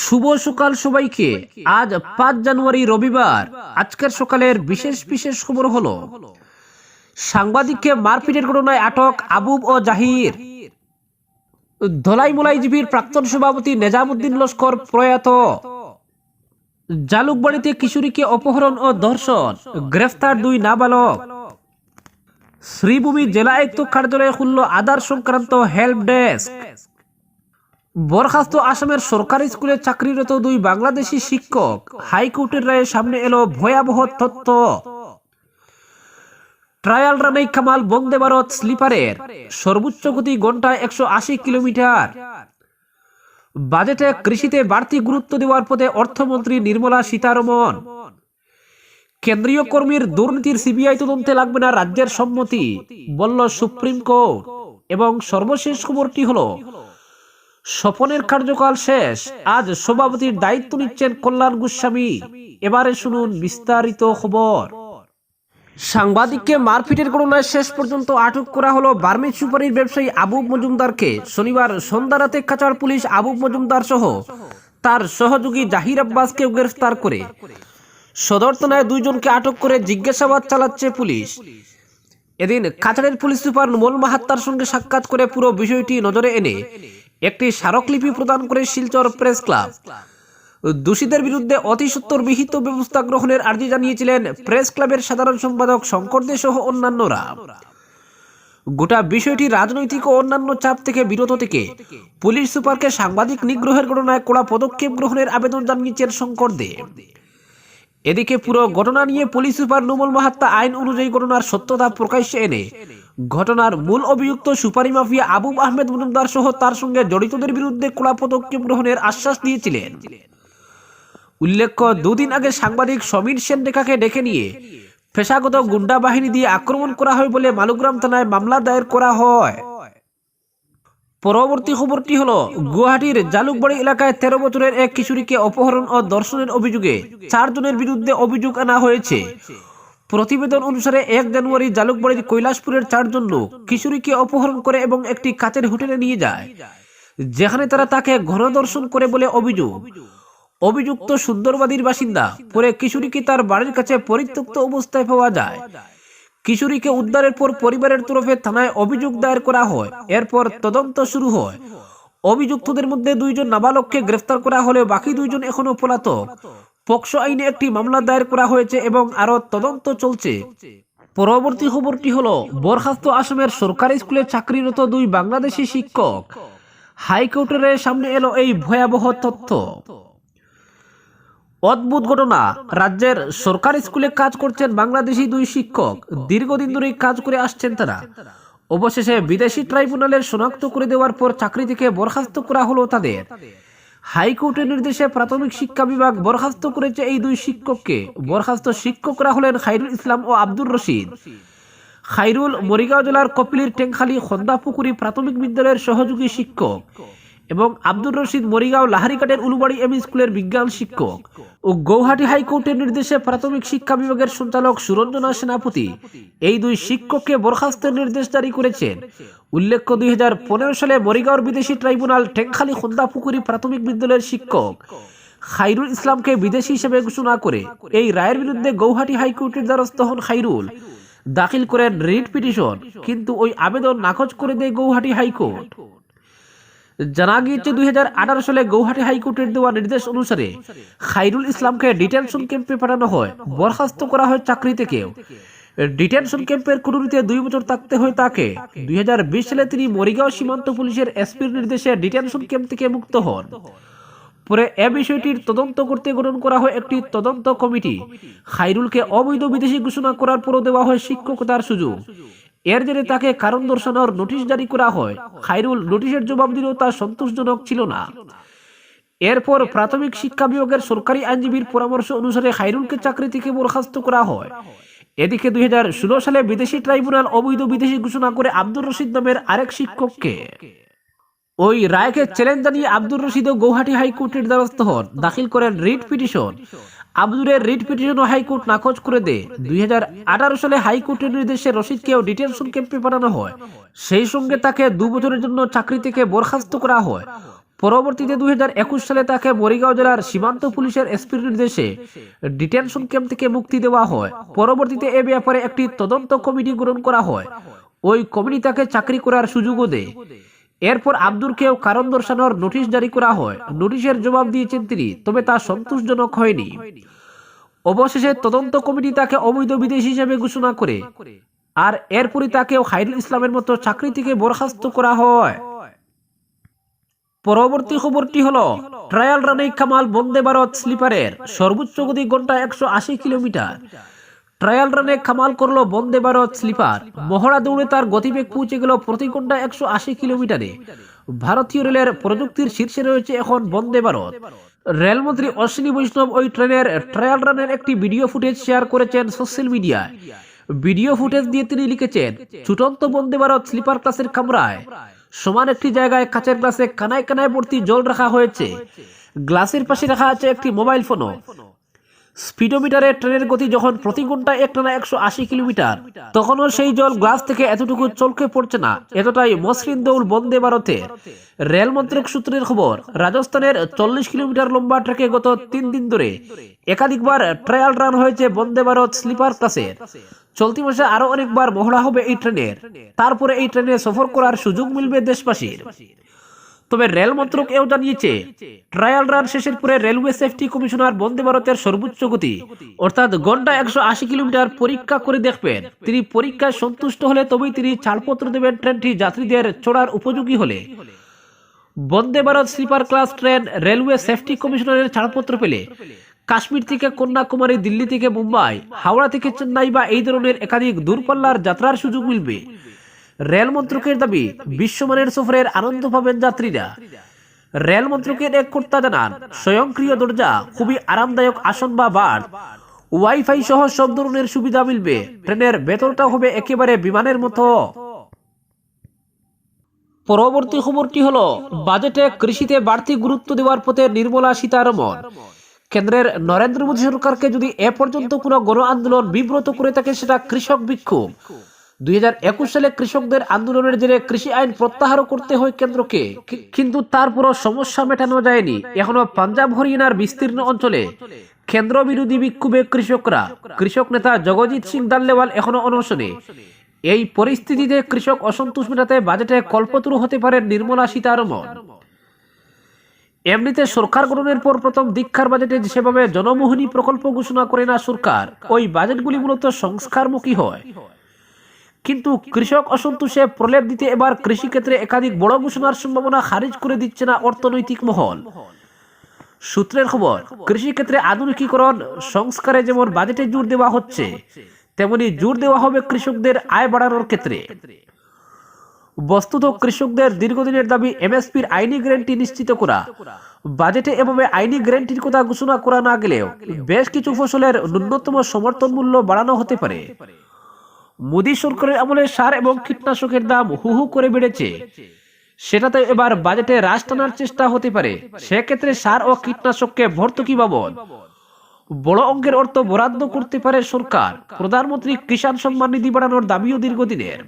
শুভ সকাল সবাইকে। আজ পাঁচ জানুয়ারি রবিবার। আজকের সকালের বিশেষ বিশেষ খবর হলো, সাংবাদিককে মারপিটের ঘটনায় আটক আবুব ও জাহির। ধলাই প্রাক্তন সভাপতি নেজামুদ্দিন লস্কর প্রয়াত। জালুকবাড়িতে কিশোরীকে অপহরণ ও ধর্ষণ। গ্রেফতার দুই নাবালক। শ্রীভূমি জেলা আয়ুক্ত কার্যালয়ে খুলল আধার সংক্রান্ত হেল্প ডেস্ক। বরখাস্ত আসামের সরকারি স্কুলে চাকরিরত দুই বাংলাদেশি শিক্ষক হাইকোর্টের রায়ে সামনে এলো ভয়াবহ তথ্য। ট্রায়াল রানাই কামাল বন্দে ভারত স্লিপারের সর্বোচ্চ গতি ঘন্টায় একশো আশি কিলোমিটার। বাজেটে কৃষিতে বাড়তি গুরুত্ব দেওয়ার পথে অর্থমন্ত্রী নির্মলা সীতারমন। কেন্দ্রীয় কর্মীর দুর্নীতির সিবিআই তদন্তে লাগবে না রাজ্যের সম্মতি, বলল সুপ্রিম কোর্ট। এবং সর্বশেষ খবরটি হলো স্বপনের কার্যকাল শেষ। আজ সভাপতির দায়িত্ব নিচ্ছেন কল্যাণ গোস্বামী। এবারে শুনুন বিস্তারিত খবর। সাংবাদিককে মারপিটের ঘটনায় শেষ পর্যন্ত আটক করা হলো বার্মিজ সুপারির ব্যবসায়ী আবুব মজুমদারকে। শনিবার সন্ধ্যা রাতে কাচার পুলিশ আবুব মজুমদার সহ তার সহযোগী জাহির আব্বাসকে গ্রেফতার করে। সদর থানায় দুইজনকে আটক করে জিজ্ঞাসাবাদ চালাচ্ছে পুলিশ। এদিন কাছাড়ের পুলিশ সুপার নুমল মাহাত্তার সঙ্গে সাক্ষাৎ করে পুরো বিষয়টি নজরে এনে একটি স্মারকলিপি প্রদান করে শিলচর প্রেস ক্লাব। দোষীদের বিরুদ্ধে অতি সত্তর বিহিত ব্যবস্থা গ্রহণের আর্জি জানিয়েছিলেন প্রেস ক্লাবের সাধারণ সম্পাদক শঙ্কর দে সহ অন্যান্যরা। গোটা বিষয়টি রাজনৈতিক ও অন্যান্য চাপ থেকে বিরত থেকে পুলিশ সুপারকে সাংবাদিক নিগ্রহের ঘটনায় কড়া পদক্ষেপ গ্রহণের আবেদন জানিয়েছেন শঙ্কর দে। এদিকে পুরো ঘটনা নিয়ে পুলিশ সুপার নুমল মাহাত্তা আইন অনুযায়ী ঘটনার সত্যতা প্রকাশ্যে এনে। ঘটনার মূল অভিযুক্ত সুপারি মাফিয়া আবুব আহমেদ মজুমদার সহ তার সঙ্গে জড়িতদের বিরুদ্ধে কড়া পদক্ষেপ গ্রহণের আশ্বাস দিয়েছিলেন। উল্লেখ্য, দুদিন আগে সাংবাদিক সমীর সেন রেখাকে ডেকে নিয়ে পেশাগত গুন্ডা বাহিনী দিয়ে আক্রমণ করা হয় বলে মালুগ্রাম থানায় মামলা দায়ের করা হয়। পরবর্তী খবরটি হলো, গুয়াহাটির জালুকবাড়ি এলাকায় তেরো বছরের এক কিশোরীকে অপহরণ ও ধর্ষণের অভিযোগে চারজনের বিরুদ্ধে অভিযোগ আনা হয়েছে। প্রতিবেদন অনুসারে এক জানুয়ারি জালুকবাড়ির কৈলাসপুরের চারজন লোক কিশোরীকে অপহরণ করে এবং একটি কাচের হোটেলে নিয়ে যায়, যেখানে তারা তাকে গণদর্শন করে বলে অভিযোগ। অভিযুক্ত সুন্দরবাদীর বাসিন্দা পরে কিশোরীকে তার বাড়ির কাছে পরিত্যক্ত অবস্থায় পাওয়া যায়। কিশোরীকে উদ্ধারের পর পরিবারের তরফে থানায় অভিযোগ দায়ের করা হয়। এরপর তদন্ত শুরু হয়। অভিযুক্তদের মধ্যে দুইজন নাবালককে গ্রেফতার করা হলেও বাকি দুইজন এখনও পলাতক। পক্সো আইনে একটি মামলা দায়ের করা হয়েছে এবং আরও তদন্ত চলছে। পরবর্তী খবরটি হলো, বরখাস্ত আসামের সরকারি স্কুলে চাকরিরত দুই বাংলাদেশি শিক্ষক। হাইকোর্টের সামনে এলো এই ভয়াবহ তথ্য। অদ্ভুত ঘটনা। রাজ্যের সরকারি স্কুলে কাজ করছেন বাংলাদেশি দুই শিক্ষক। দীর্ঘদিন ধরে কাজ করে আসছেন তারা। অবশেষে বিদেশি ট্রাইব্যুনালের শনাক্ত করে দেওয়ার পর চাকরি থেকে বরখাস্ত করা হলো তাদের। হাইকোর্টের নির্দেশে প্রাথমিক শিক্ষা বিভাগ বরখাস্ত করেছে এই দুই শিক্ষককে। বরখাস্ত শিক্ষকরা হলেন খাইরুল ইসলাম ও আব্দুর রশিদ। খাইরুল মরিগাঁও জেলার কপিলির টেংখালী খন্দাপুকুরি প্রাথমিক বিদ্যালয়ের সহযোগী শিক্ষক। এবং আব্দুর রশিদ মরিগাঁও লাহারিকাটের উলুবাড়ি এম স্কুলের বিজ্ঞান শিক্ষক ও গৌহাটি হাইকোর্টের নির্দেশে প্রাথমিক শিক্ষা বিভাগের সঞ্চালক সুরঞ্জনা সেনাপতি এই দুই শিক্ষককে বরখাস্তের নির্দেশ জারি করেছেন। উল্লেখ্য, দুই হাজার পনেরো সালে মরিগাঁওর বিদেশি ট্রাইব্যুনাল টেংখালী খন্দাপুকুরি প্রাথমিক বিদ্যালয়ের শিক্ষক খাইরুল ইসলামকে বিদেশি হিসেবে ঘোষণা করে এই রায়ের বিরুদ্ধে গৌহাটি হাইকোর্টের দ্বারস্থ হন খাইরুল। দাখিল করেন রিট পিটিশন, কিন্তু ওই আবেদন নাকচ করে দেয় গৌহাটি হাইকোর্ট। জানা গিয়েছে দুই হাজার আঠারো সালে গৌহাটি হাইকোর্টের দেওয়া নির্দেশ অনুসারে খাইরুল ইসলামকে ডিটেনশন ক্যাম্পে পাঠানো হয়, বরখাস্ত করা হয় চাকরি থেকেও ডিটেনশন ক্যাম্পের কুটুরিতে দুই বছর থাকতে হয় তাকে। দুই হাজার বিশ সালে তিনি মরিগাঁও সীমান্ত পুলিশের এসপির নির্দেশে ডিটেনশন ক্যাম্প থেকে মুক্ত হন। পরে এ বিষয়টির তদন্ত করতে গঠন করা হয় একটি তদন্ত কমিটি। খাইরুলকে অবৈধ বিদেশি ঘোষণা করার পরও দেওয়া হয় শিক্ষকতার সুযোগ। এর জেরে তাকে কারণ দর্শানোর নোটিশ জারি করা হয়। খাইরুল নোটিশের জবাব দিলেও তা সন্তোষজনক ছিল না। এরপর প্রাথমিক শিক্ষা বিভাগের সরকারি আইনজীবীর পরামর্শ অনুসারে খাইরুলকে চাকরি থেকে বরখাস্ত করা হয়। এদিকে দুই হাজার ষোলো সালে বিদেশি ট্রাইব্যুনাল অবৈধ বিদেশি ঘোষণা করে আব্দুর রশিদ নামের আরেক শিক্ষককে ওই রায়কে চ্যালেঞ্জ জানিয়ে আব্দুর রশিদ ও গৌহাটি হাইকোর্টের দ্বারস্থ হন। দাখিল করেন রিট পিটিশন। আব্দুরের রিট পিটিশন হাইকোর্ট নাকচ করে দেয় দুই হাজার আঠারো সালে হাইকোর্টের নির্দেশে রশিদকেও ডিটেনশন ক্যাম্পে পাঠানো হয়। সেই সঙ্গে তাকে দু বছরের জন্য চাকরি থেকে বরখাস্ত করা হয়। পরবর্তীতে দুই সালে তাকে মরিগাঁও জেলার সীমান্ত পুলিশের এসপির নির্দেশে ডিটেনশন ক্যাম্প থেকে মুক্তি দেওয়া হয়। পরবর্তীতে এ ব্যাপারে একটি তদন্ত কমিটি গ্রহণ করা হয়। ওই কমিটি তাকে চাকরি করার সুযোগও দেয়। এরপর আব্দুরকেও কারণ দর্শানোর নোটিশ জারি করা হয়। নোটিশের জবাব দিয়েছেন তিনি তবে তা সন্তোষজনক হয়নি। অবশেষে তদন্ত কমিটি তাকে অবৈধ বিদেশি হিসেবে ঘোষণা করে। আর এরপরই তাকেও হাইরুল ইসলামের মতো চাকরি থেকে বরখাস্ত করা হয়। পরবর্তী খবরটি হলো, ট্রায়াল রানে কামাল বন্দে ভারত স্লিপারের সর্বোচ্চ গতি ঘণ্টা একশো আশি কিলোমিটার। ট্রায়াল রানে খামাল করল বন্দে ভারত স্লিপার। মহড়া দৌড়ে তার গতিবেগ পৌঁছে গেল প্রতি ঘণ্টা একশো আশি কিলোমিটারে। ভারতীয় রেলের প্রযুক্তির শীর্ষে রয়েছে এখন বন্দে ভারত। রেলমন্ত্রী অশ্বিনী বৈষ্ণব ওই ট্রেনের ট্রায়াল রানের একটি ভিডিও ফুটেজ শেয়ার করেছেন সোশ্যাল মিডিয়ায়। ভিডিও ফুটেজ দিয়ে তিনি লিখেছেন ছুটন্ত বন্দে ভারত স্লিপার ক্লাসের কামরায়। সমান একটি জায়গায় কাচের গ্লাসে কানায় কানায় ভর্তি জল রাখা হয়েছে। গ্লাসের পাশে রাখা আছে একটি মোবাইল ফোনও। স্পিডোমিটারে ট্রেনের গতি যখন প্রতি ঘন্টায় একটানা একশো আশি কিলোমিটার, তখনও সেই জল গ্লাস থেকে এতটুকু চলকে পড়ছে না। এতটাই মসৃণ দৌড় বন্দে ভারতের রেল মন্ত্রক সূত্রের খবর, রাজস্থানের চল্লিশ কিলোমিটার লম্বা ট্রেকে গত তিন দিন ধরে একাধিকবার ট্রায়াল রান হয়েছে বন্দে ভারত স্লিপার ক্লাসের চলতি মাসে আরও অনেকবার মহড়া হবে এই ট্রেনের। তারপরে এই ট্রেনে সফর করার সুযোগ মিলবে দেশবাসীর। তবে রেল মন্ত্রক এও জানিয়েছে, ট্রায়াল রান শেষের পরে রেলওয়ে সেফটি কমিশনার বন্দে ভারতের সর্বোচ্চ গতি, অর্থাৎ ঘণ্টা একশো আশি কিলোমিটার পরীক্ষা করে দেখবেন। তিনি পরীক্ষায় সন্তুষ্ট হলে তবেই তিনি ছাড়পত্র দেবেন ট্রেনটি যাত্রীদের চড়ার উপযোগী হলে। Vande Bharat sleeper class train railway safety কমিশনারের ছাড়পত্র পেলে কাশ্মীর থেকে কন্যাকুমারী, দিল্লি থেকে মুম্বাই, হাওড়া থেকে চেন্নাই বা এই ধরনের একাধিক দূরপাল্লার যাত্রার সুযোগ মিলবে। রেল মন্ত্রকের দাবি, বিশ্বমানের সফরের আনন্দ পাবেন যাত্রীরা। রেল মন্ত্রকের এক কর্তা জানান, স্বয়ংক্রিয় দরজা খুবই আরামদায়ক আসন বা বার্থ ওয়াইফাই সহ সব ধরনের সুবিধা মিলবে। ট্রেনের ভেতরটা হবে একেবারে বিমানের মতো। পরবর্তী খবরটি হলো, বাজেটে কৃষিতে বাড়তি গুরুত্ব দেওয়ার পথে নির্মলা সীতারমন কেন্দ্রের নরেন্দ্র মোদী সরকারকে যদি এ পর্যন্ত কোনো গণ আন্দোলন বিব্রত করে থাকে, সেটা কৃষক বিক্ষোভ। দুই হাজার একুশ সালে কৃষকদের আন্দোলনের জেরে কৃষি আইন প্রত্যাহার করতে হয় কেন্দ্রকে কিন্তু তারপরও সমস্যা মেটানো যায়নি। এখনও পাঞ্জাব হরিয়ানার বিস্তীর্ণ অঞ্চলে কেন্দ্র বিরোধী বিক্ষোভে কৃষকরা। কৃষক নেতা জগজিৎ সিং দাল্লেওয়াল এখনও অনশনে। এই পরিস্থিতিতে কৃষক অসন্তোষ মেটাতে বাজেটে কল্পতরু হতে পারে নির্মলা সীতারমন এমনিতে সরকার গঠনের পর প্রথম দীক্ষার বাজেটে যেভাবে জনমোহনী প্রকল্প ঘোষণা করে না সরকার, ওই বাজেটগুলি মূলত সংস্কারমুখী হয়। কিন্তু কৃষক অসন্তোষে প্রলেপ দিতে এবার কৃষিক্ষেত্রে একাধিক বড় ঘোষণার সম্ভাবনা খারিজ করে দিচ্ছে না অর্থনৈতিক মহল। সূত্রের খবর, কৃষিক্ষেত্রে আধুনিকীকরণ, সংস্কারে যেমন বাজেটে জোর দেওয়া হচ্ছে, তেমনি জোর দেওয়া হবে কৃষকদের আয় বাড়ানোর ক্ষেত্রে। বস্তুত কৃষকদের দীর্ঘদিনের দাবি এমএসপির আইনি গ্যারান্টি নিশ্চিত করা। বাজেটে এভাবে আইনি গ্যারান্টির কথা ঘোষণা করা না গেলেও বেশ কিছু ফসলের ন্যূনতম সমর্থন মূল্য বাড়ানো হতে পারে। মোদী সরকারের আমলে সার এবং কীটনাশকের দাম হু হু করে বেড়েছে। সেটাতে এবার বাজেটে হ্রাস টানার চেষ্টা হতে পারে। সেক্ষেত্রে সার ও কীটনাশককে ভর্তুকি বাবদ বড় অঙ্কের অর্থ বরাদ্দ করতে পারে সরকার। প্রধানমন্ত্রী কিষাণ সম্মান নিধি বাড়ানোর দাবিও দীর্ঘদিনের।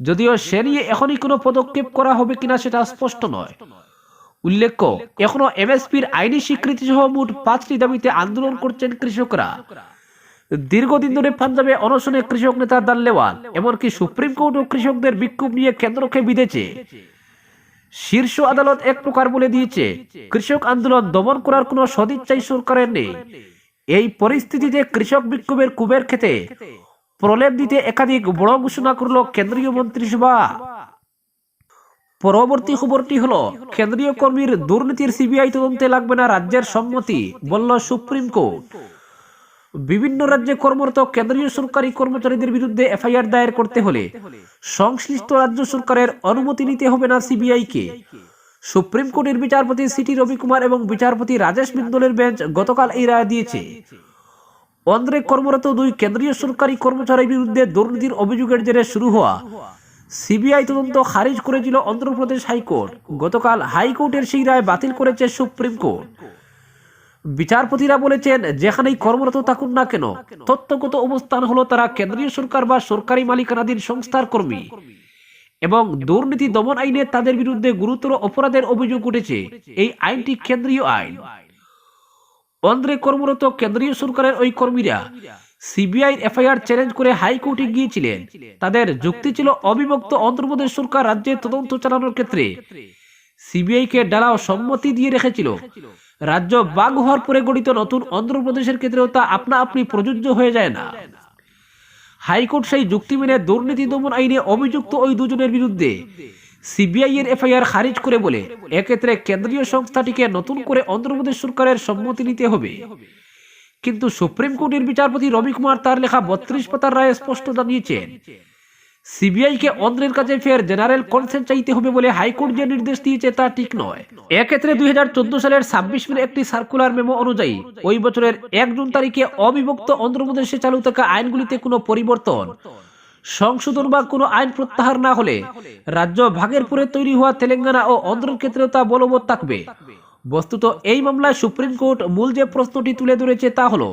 যদিও সে নিয়ে এখনই কোনো পদক্ষেপ করা হবে কিনা সেটা স্পষ্ট নয়। উল্লেখ্য, এখনও এমএসপির আইনি স্বীকৃতি সহ মোট পাঁচটি দাবিতে আন্দোলন করছেন কৃষকরা। দীর্ঘদিন ধরে পাঞ্জাবে অনশনে কৃষক নেতা দাল্লেওয়াল, এমনকি সুপ্রিম কোর্টও কৃষকদের বিক্ষোভ নিয়ে কেন্দ্রকে বিঁধেছে। শীর্ষ আদালত এক প্রকার বলে দিয়েছে, কৃষক আন্দোলন দমন করার কোনো সদিচ্ছাই সরকারের নেই। এই পরিস্থিতিতে কৃষক বিক্ষোভের কুবের খেতে প্রলেপ দিতে একাধিক বড় ঘোষণা করল কেন্দ্রীয় মন্ত্রিসভা। পরবর্তী খবরটি হলো, কেন্দ্রীয় কর্মীর দুর্নীতির সিবিআই তদন্তে লাগবে না রাজ্যের সম্মতি, বলল সুপ্রিম কোর্ট। বিভিন্ন রাজ্যে কর্মরত কেন্দ্রীয় সরকারি কর্মচারীদের বিরুদ্ধে এফআইআর দায়ের করতে হলে সংশ্লিষ্ট রাজ্য সরকারের অনুমতি নিতে হবে না সিবিআই কে সুপ্রিম কোর্টের বিচারপতি সিটি রবি কুমার এবং বিচারপতি রাজেশ বিন্দলের বেঞ্চ গতকাল এই রায় দিয়েছে। অন্ধ্রে কর্মরত দুই কেন্দ্রীয় সরকারি কর্মচারীর বিরুদ্ধে দুর্নীতির অভিযোগের জেরে শুরু হওয়া সিবিআই তদন্ত খারিজ করেছিল অন্ধ্রপ্রদেশ হাইকোর্ট। গতকাল হাইকোর্টের সেই রায় বাতিল করেছে সুপ্রিম কোর্ট। বিচারপতিরা বলেছেন, যেখানেই কর্মরত থাকুন না কেন, তথ্যগত অবস্থান হলো তারা কেন্দ্রীয় সরকার বা সরকারি মালিকানাধীন সংস্থার কর্মী। এবং দুর্নীতি দমন আইনে তাদের বিরুদ্ধে গুরুতর অপরাধের অভিযোগ উঠেছে। এই আইনটি কেন্দ্রীয় আইন। অন্ধ্রে কর্মরত কেন্দ্রীয় সরকারের ওই কর্মীরা সিবিআই এফআইআর চ্যালেঞ্জ করে হাইকোর্টে গিয়েছিলেন। তাদের যুক্তি ছিল, অবিভক্ত অন্ধ্রপ্রদেশ সরকার রাজ্যে তদন্ত চালানোর ক্ষেত্রে সিবিআইকে ডালাও সম্মতি দিয়ে রেখেছিল। রাজ্য বাঘ হওয়ার পরে গঠিত নতুন অন্ধ্রপ্রদেশের ক্ষেত্রেও তা আপনা আপনি প্রযোজ্য হয়ে যায় না। হাইকোর্ট সেই যুক্তি মেনে দুর্নীতি দমন আইনে অভিযুক্ত ওই দুজনের বিরুদ্ধে সিবিআই এর এফআইআর খারিজ করে বলে এক্ষেত্রে কেন্দ্রীয় সংস্থাটিকে নতুন করে অন্ধ্রপ্রদেশ সরকারের সম্মতি নিতে হবে। কিন্তু সুপ্রিম কোর্টের বিচারপতি রবি কুমার তার লেখা বত্রিশ পাতার রায়ে স্পষ্ট জানিয়েছেন সিবিআই কে অন্ধ্রের কাছে ফের জেনারেল কনসেন্ট চাইতে হবে বলে হাইকোর্ট যে নির্দেশ দিয়েছে তা ঠিক নয়। এক্ষেত্রে দুই হাজার সালের ছাব্বিশ মিনিট একটি সার্কুলার মেমো অনুযায়ী ওই বছরের এক জুন তারিখে অবিভক্ত অন্ধ্রপ্রদেশে চালু থাকা আইনগুলিতে কোনো পরিবর্তন, সংশোধন বা কোনো আইন প্রত্যাহার না হলে রাজ্য ভাগের পরে তৈরি হওয়া তেলেঙ্গানা ও অন্ধ্রের ক্ষেত্রেও তা বলবৎ থাকবে। বস্তুত এই মামলায় সুপ্রিম কোর্ট মূল যে প্রশ্নটি তুলে ধরেছে তা হলো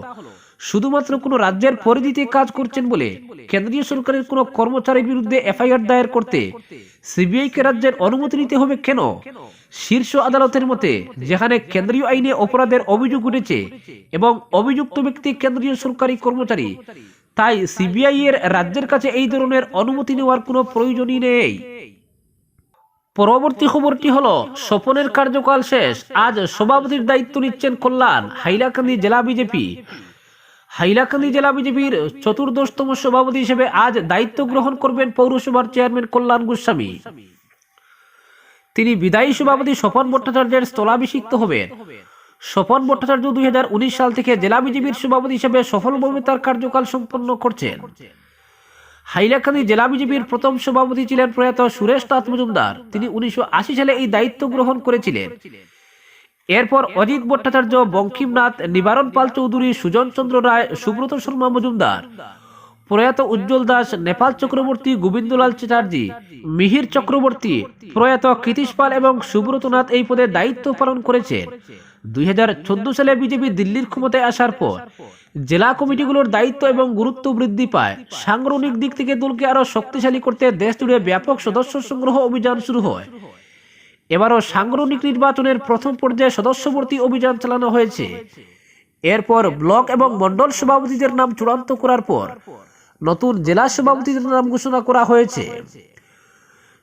শুধুমাত্র কোনো রাজ্যের পরিধিতে কাজ করছেন বলে কেন্দ্রীয় সরকারের কোনো কর্মচারীর বিরুদ্ধে এফআইআর দায়ের করতে সিবিআই কে রাজ্যের অনুমতি নিতে হবে কেন? শীর্ষ আদালতের মতে, যেখানে কেন্দ্রীয় আইনে অপরাধের অভিযোগ উঠেছে এবং অভিযুক্ত ব্যক্তি কেন্দ্রীয় সরকারি কর্মচারী, তাই সিবিআই এর রাজ্যের কাছে এই ধরনের অনুমতি নেওয়ার কোনো প্রয়োজনই নেই। পরবর্তী খবরটি হলো, স্বপনের কার্যকাল শেষ। আজ সভাপতির দায়িত্ব নিচ্ছেন কল্যাণ, হাইলাকান্দি জেলা বিজেপি। হাইলাকান্দি জেলা বিজেপির চতুর্দশতম সভাপতি হিসেবে আজ দায়িত্ব গ্রহণ করবেন পৌরসভার চেয়ারম্যান কল্যাণ গোস্বামী। তিনি বিদায়ী সভাপতি স্বপন ভট্টাচার্যের স্থলাভিষিক্ত হবেন। স্বপন ভট্টাচার্য দুই হাজার উনিশ সাল থেকে জেলা বিজেপির সভাপতি হিসেবে সফলভাবে তার কার্যকাল সম্পন্ন করছেন। হাইলাকান্দি জেলা বিজেপির প্রথম সভাপতি ছিলেন প্রয়াত সুরেশ নাথ মজুমদার। তিনি উনিশশো আশি সালে এই দায়িত্ব গ্রহণ করেছিলেন। এরপর অজিত ভট্টাচার্য, বঙ্কিমনাথ, নিবারণ পাল চৌধুরী, সুজন চন্দ্র রায়, সুব্রত শর্মা মজুমদার। প্রয়াত উজ্জ্বল দাস, নেপাল চক্রবর্তী, গোবিন্দলাল চ্যাটার্জি, মিহির চক্রবর্তী, প্রয়াত কৃতিশ পাল এবং সুব্রত নাথ এই পদে দায়িত্ব পালন করেছেন। দুই হাজার চোদ্দ সালে বিজেপি দিল্লির ক্ষমতায় আসার পর জেলা কমিটিগুলোর দায়িত্ব এবং গুরুত্ব বৃদ্ধি পায়। সাংগঠনিক দিক থেকে দলকে আরও শক্তিশালী করতে দেশ জুড়ে ব্যাপক সদস্য সংগ্রহ অভিযান শুরু হয়। এবারও সাংগঠনিক নির্বাচনের প্রথম পর্যায়ে সদস্যবর্তী অভিযান চালানো হয়েছে। এরপর ব্লক এবং মন্ডল সভাপতিদের নাম চূড়ান্ত করার পর নতুন জেলা সভাপতিদের নাম ঘোষণা করা হয়েছে।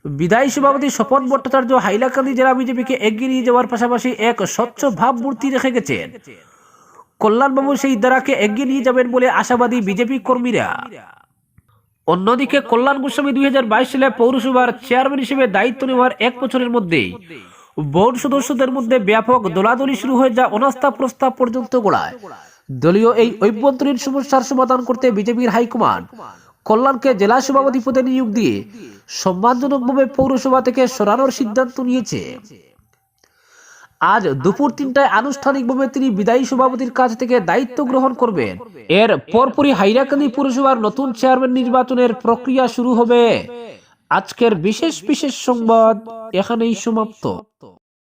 বিদায়ী সভাপতি স্বপন ভট্টাচার্য হাইলাকান্দি জেলা বিজেপিকে এগিয়ে নিয়ে যাওয়ার পাশাপাশি এক স্বচ্ছ ভাবমূর্তি রেখে গেছেন। কল্যাণবাবু সেই দ্বারাকে এগিয়ে নিয়ে যাবেন বলে আশাবাদী বিজেপি কর্মীরা। অন্যদিকে কল্যাণ গোস্বামী দুই সালে পৌরসভার চেয়ারম্যান হিসেবে দায়িত্ব নেওয়ার এক বছরের মধ্যেই বোর্ড সদস্যদের মধ্যে ব্যাপক দোলাদলি শুরু হয়ে যা অনাস্থা প্রস্তাব পর্যন্ত গোড়ায়। দলীয় এই অভ্যন্তরীণ সমস্যার সমাধান করতে বিজেপির হাইকমান্ড কল্যাণকে জেলা সভাপতি পদে নিয়োগ দিয়ে সম্মানজনকভাবে পৌরসভা থেকে সরানোর সিদ্ধান্ত নিয়েছে। আজ দুপুর তিনটায় আনুষ্ঠানিকভাবে তিনি বিদায়ী সভাপতির কাছ থেকে দায়িত্ব গ্রহণ করবেন। এর পরপরই হাইরাকান্দি পুরসভার নতুন চেয়ারম্যান নির্বাচনের প্রক্রিয়া শুরু হবে। আজকের বিশেষ বিশেষ সংবাদ এখানেই সমাপ্ত।